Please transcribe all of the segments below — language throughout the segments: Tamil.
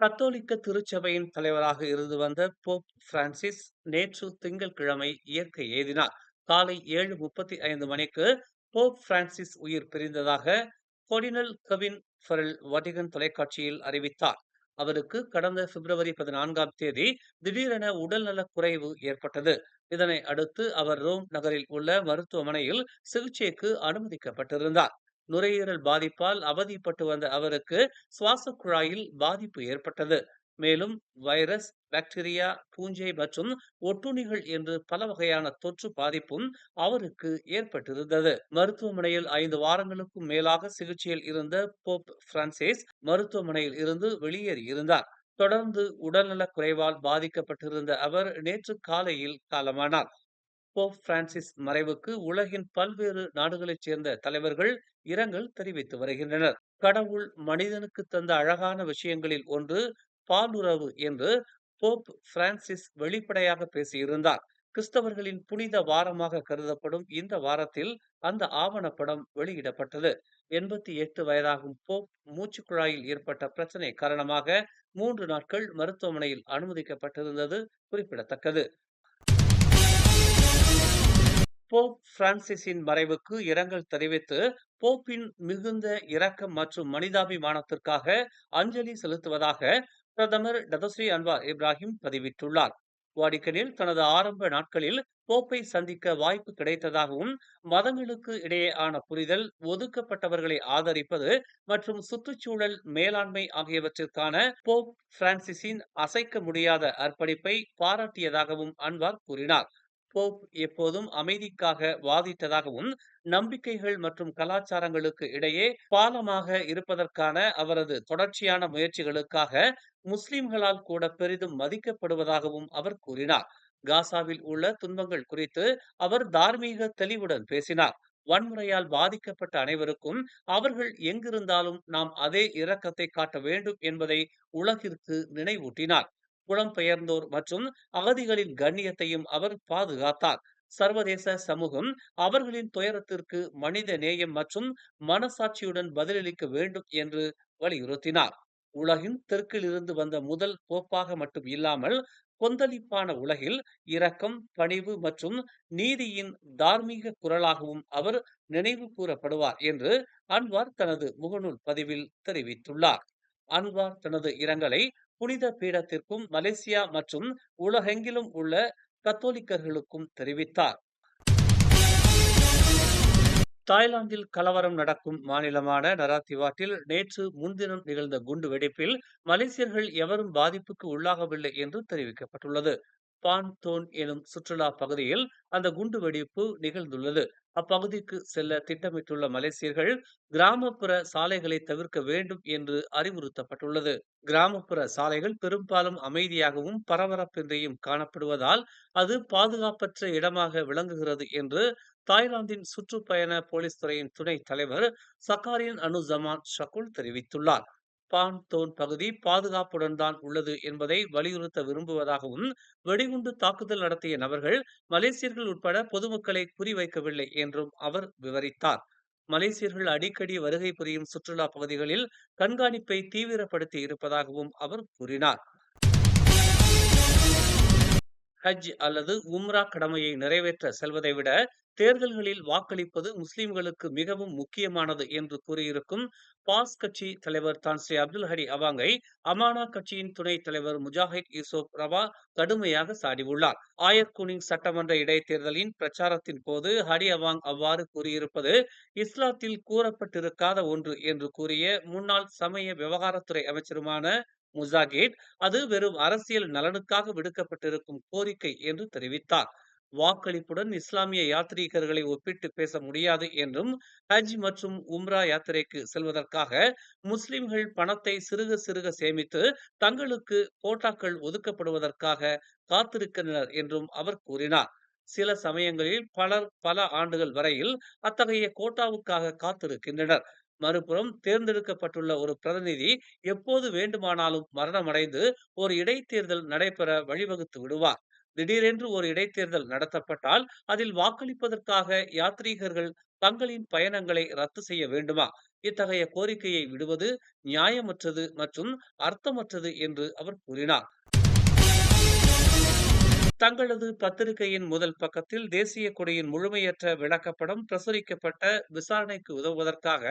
கத்தோலிக்க திருச்சபையின் தலைவராக இருந்து வந்த போப் பிரான்சிஸ் நேற்று திங்கட்கிழமை இயற்கை ஏதினார் காலை ஏழு முப்பத்தி ஐந்து மணிக்கு போப் பிரான்சிஸ் உயிர் பிரிந்ததாக கொடினல் கவின் ஃபெரல் வட்டிகன் தொலைக்காட்சியில் அறிவித்தார். அவருக்கு கடந்த பிப்ரவரி பதினான்காம் தேதி திடீரென உடல்நலக் குறைவு ஏற்பட்டது. இதனை அடுத்து அவர் ரோம் நகரில் உள்ள மருத்துவமனையில் சிகிச்சைக்கு அனுமதிக்கப்பட்டிருந்தார். நுரையீரல் பாதிப்பால் அவதிப்பட்டு வந்த அவருக்கு சுவாச குழாயில் பாதிப்பு ஏற்பட்டது. மேலும் வைரஸ், பாக்டீரியா, பூஞ்சை மற்றும் ஒட்டுண்ணிகள் என்று பல வகையான தொற்று பாதிப்பும் அவருக்கு ஏற்பட்டிருந்தது. மருத்துவமனையில் ஐந்து வாரங்களுக்கும் மேலாக சிகிச்சையில் இருந்த போப் பிரான்சிஸ் மருத்துவமனையில் இருந்து வெளியேறியிருந்தார். தொடர்ந்து உடல்நலக் குறைவால் பாதிக்கப்பட்டிருந்த அவர் நேற்று காலையில் காலமானார். போப் பிரான்சிஸ் மறைவுக்கு உலகின் பல்வேறு நாடுகளைச் சேர்ந்த தலைவர்கள் இரங்கல் தெரிவித்து வருகின்றனர். கடவுள் மனிதனுக்கு தந்த அழகான விஷயங்களில் ஒன்று பாலுறவு என்று போப் பிரான்சிஸ் வெளிப்படையாக பேசியிருந்தார். கிறிஸ்தவர்களின் புனித வாரமாக கருதப்படும் இந்த வாரத்தில் அந்த ஆவணப்படம் வெளியிடப்பட்டது. எண்பத்தி எட்டு வயதாகும் போப் மூச்சு குழாயில் ஏற்பட்ட பிரச்சனை காரணமாக மூன்று நாட்கள் மருத்துவமனையில் அனுமதிக்கப்பட்டிருந்தது குறிப்பிடத்தக்கது. போப் பிரான்சிஸின் மறைவுக்கு இரங்கல் தெரிவித்து போப்பின் மிகுந்த இரக்கம் மற்றும் மனிதாபிமானத்திற்காக அஞ்சலி செலுத்துவதாக பிரதமர் டதஸ்ரீ அன்வார் இப்ராஹிம் பதிவிட்டுள்ளார். வாடிக்கனில் தனது ஆரம்ப நாட்களில் போப்பை சந்திக்க வாய்ப்பு கிடைத்ததாகவும் மதங்களுக்கு இடையேயான புரிதல், ஒதுக்கப்பட்டவர்களை ஆதரிப்பது மற்றும் சுற்றுச்சூழல் மேலாண்மை ஆகியவற்றிற்கான போப் பிரான்சிஸின் அசைக்க முடியாத அர்ப்பணிப்பை பாராட்டியதாகவும் அன்வார் கூறினார். போப் எப்போதும் அமைதிக்காக வாதிட்டதாகவும் நம்பிக்கைகள் மற்றும் கலாச்சாரங்களுக்கு இடையே பாலமாக இருப்பதற்கான அவரது தொடர்ச்சியான முயற்சிகளுக்காக முஸ்லிம்களால் கூட பெரிதும் மதிக்கப்படுவதாகவும் அவர் கூறினார். காசாவில் உள்ள துன்பங்கள் குறித்து அவர் தார்மீக தெளிவுடன் பேசினார். வன்முறையால் பாதிக்கப்பட்ட அனைவருக்கும் அவர்கள் எங்கிருந்தாலும் நாம் அதே இரக்கத்தை காட்ட வேண்டும் என்பதை உலகிற்கு நினைவூட்டினார். புலம்பெயர்ந்தோர் மற்றும் அகதிகளின் கண்ணியத்தையும் அவர் பாதுகாத்தார். சர்வதேச சமூகம் அவர்களின் துயரத்திற்கு மனித நேயம் மற்றும் மனசாட்சியுடன் பதிலளிக்க வேண்டும் என்று வலியுறுத்தினார். உலகின் தெற்கில் இருந்து வந்த முதல் போப்பாக மட்டும் இல்லாமல் கொந்தளிப்பான உலகில் இரக்கம், பணிவு மற்றும் நீதியின் தார்மீக குரலாகவும் அவர் நினைவு கூறப்படுவார் என்று அன்வார் தனது முகநூல் பதிவில் தெரிவித்துள்ளார். அன்வார் தனது இரங்கலை புனித பீடத்திற்கும் மலேசியா மற்றும் உலகெங்கிலும் உள்ள கத்தோலிக்கர்களுக்கும் தெரிவித்தார். தாய்லாந்தில் கலவரம் நடக்கும் மாநிலமான நராத்திவாட்டில் நேற்று முன்தினம் நிகழ்ந்த குண்டு வெடிப்பில் மலேசியர்கள் எவரும் பாதிப்புக்கு உள்ளாகவில்லை என்று தெரிவிக்கப்பட்டுள்ளது. பான் தோன் எனும் சுற்றுலா பகுதியில் அந்த குண்டு வெடிப்பு நிகழ்ந்துள்ளது. அப்பகுதிக்கு செல்ல திட்டமிட்டுள்ள மலேசியர்கள் கிராமப்புற சாலைகளை தவிர்க்க வேண்டும் என்று அறிவுறுத்தப்பட்டுள்ளது. கிராமப்புற சாலைகள் பெரும்பாலும் அமைதியாகவும் பரபரப்பின்றியும் காணப்படுவதால் அது பாதுகாப்பற்ற இடமாக விளங்குகிறது என்று தாய்லாந்தின் சுற்றுப்பயண போலீஸ் துறையின் துணைத் தலைவர் சக்காரியன் அனு ஜமான் ஷகுல் தெரிவித்துள்ளார். பான்தோன் பகுதி பாதுகாப்புடன் தான் உள்ளது என்பதை வலியுறுத்த விரும்புவதாகவும் வெடிகுண்டு தாக்குதல் நடத்திய நபர்கள் மலேசியர்கள் உட்பட பொதுமக்களை குறிவைக்கவில்லை என்றும் அவர் விவரித்தார். மலேசியர்கள் அடிக்கடி வருகை புரியும் சுற்றுலா பகுதிகளில் கண்காணிப்பை தீவிரப்படுத்தி இருப்பதாகவும் அவர் கூறினார். ஹஜ் அல்லது உம்ரா கடமையை நிறைவேற்ற செல்வதை விட தேர்தல்களில் வாக்களிப்பது முஸ்லிம்களுக்கு மிகவும் முக்கியமானது என்று கூறியிருக்கும் பாஸ் கட்சி தலைவர் தான் ஸ்ரீ அப்துல் ஹரி அவாங்கை அமானா கட்சியின் துணைத் தலைவர் முஜாஹித் யூசுப் ரவா கடுமையாக சாடியுள்ளார். ஆயர்குனிங் சட்டமன்ற இடைத்தேர்தலின் பிரச்சாரத்தின் போது ஹரி அவாங் அவ்வாறு கூறியிருப்பது இஸ்லாத்தில் கூறப்பட்டிருக்காத ஒன்று என்று கூறிய முன்னாள் சமய விவகாரத்துறை அமைச்சருமான முசாகேட் அது வெறும் அரசியல் நலனுக்காக விடுக்கப்பட்டிருக்கும் கோரிக்கை என்று தெரிவித்தார். வாக்களிப்புடன் இஸ்லாமிய யாத்ரீகர்களை ஒப்பிட்டு பேச முடியாது என்றும் ஹஜ் மற்றும் உம்ரா யாத்திரைக்கு செல்வதற்காக முஸ்லிம்கள் பணத்தை சிறுக சிறுக சேமித்து தங்களுக்கு கோட்டாக்கள் ஒதுக்கப்படுவதற்காக காத்திருக்கின்றனர் என்றும் அவர் கூறினார். சில சமயங்களில் பலர் பல ஆண்டுகள் வரையில் அத்தகைய கோட்டாவுக்காக காத்திருக்கின்றனர். மறுபுறம் தேர்ந்தெடுக்கப்பட்டுள்ள ஒரு பிரதிநிதி எப்போது வேண்டுமானாலும் மரணமடைந்து ஒரு இடைத்தேர்தல் நடைபெற வழிவகுத்து விடுவார். திடீரென்று ஒரு இடைத்தேர்தல் நடத்தப்பட்டால் அதில் வாக்களிப்பதற்காக யாத்ரீகர்கள் தங்களின் பயணங்களை ரத்து செய்ய வேண்டுமா இத்தகைய கோரிக்கையை விடுவது நியாயமற்றது மற்றும் அர்த்தமற்றது என்று அவர் கூறினார் தங்களது பத்திரிகையின் முதல் பக்கத்தில் தேசிய கொடியின் முழுமையற்ற விளக்கப்படம் பிரசுரிக்கப்பட்ட விசாரணைக்கு உதவுவதற்காக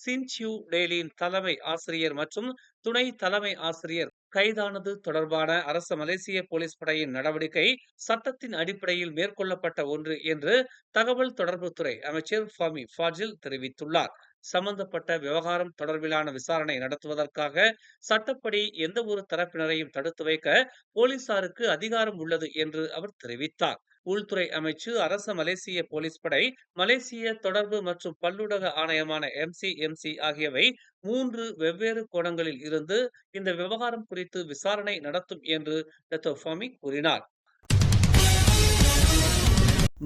சின்சியூ டெய்லியின் தலைமை ஆசிரியர் மற்றும் துணை தலைமை ஆசிரியர் கைதானது தொடர்பான அரச மலேசிய போலீஸ் படையின் நடவடிக்கை சட்டத்தின் அடிப்படையில் மேற்கொள்ளப்பட்ட ஒன்று என்று தகவல் தொடர்புத்துறை அமைச்சர் ஃபாமி ஃபாஜில் தெரிவித்துள்ளார். சம்பந்தப்பட்ட விவகாரம் தொடர்பிலான விசாரணை நடத்துவதற்காக சட்டப்படி எந்த ஒரு தரப்பினரையும் தடுத்து வைக்க போலீசாருக்கு அதிகாரம் உள்ளது என்று அவர் தெரிவித்தார். உள்துறை அமைச்சு அரச மலேசிய போலீஸ் படை மலேசிய தொடர்பு மற்றும் பல்லுலக ஆணையமான எம்சிஎம்சி ஆகியவை மூன்று வெவ்வேறு கோணங்களில் இருந்து இந்த விவகாரம் குறித்து விசாரணை நடத்தும் என்று டெத்தோஃபாமி கூறினார்.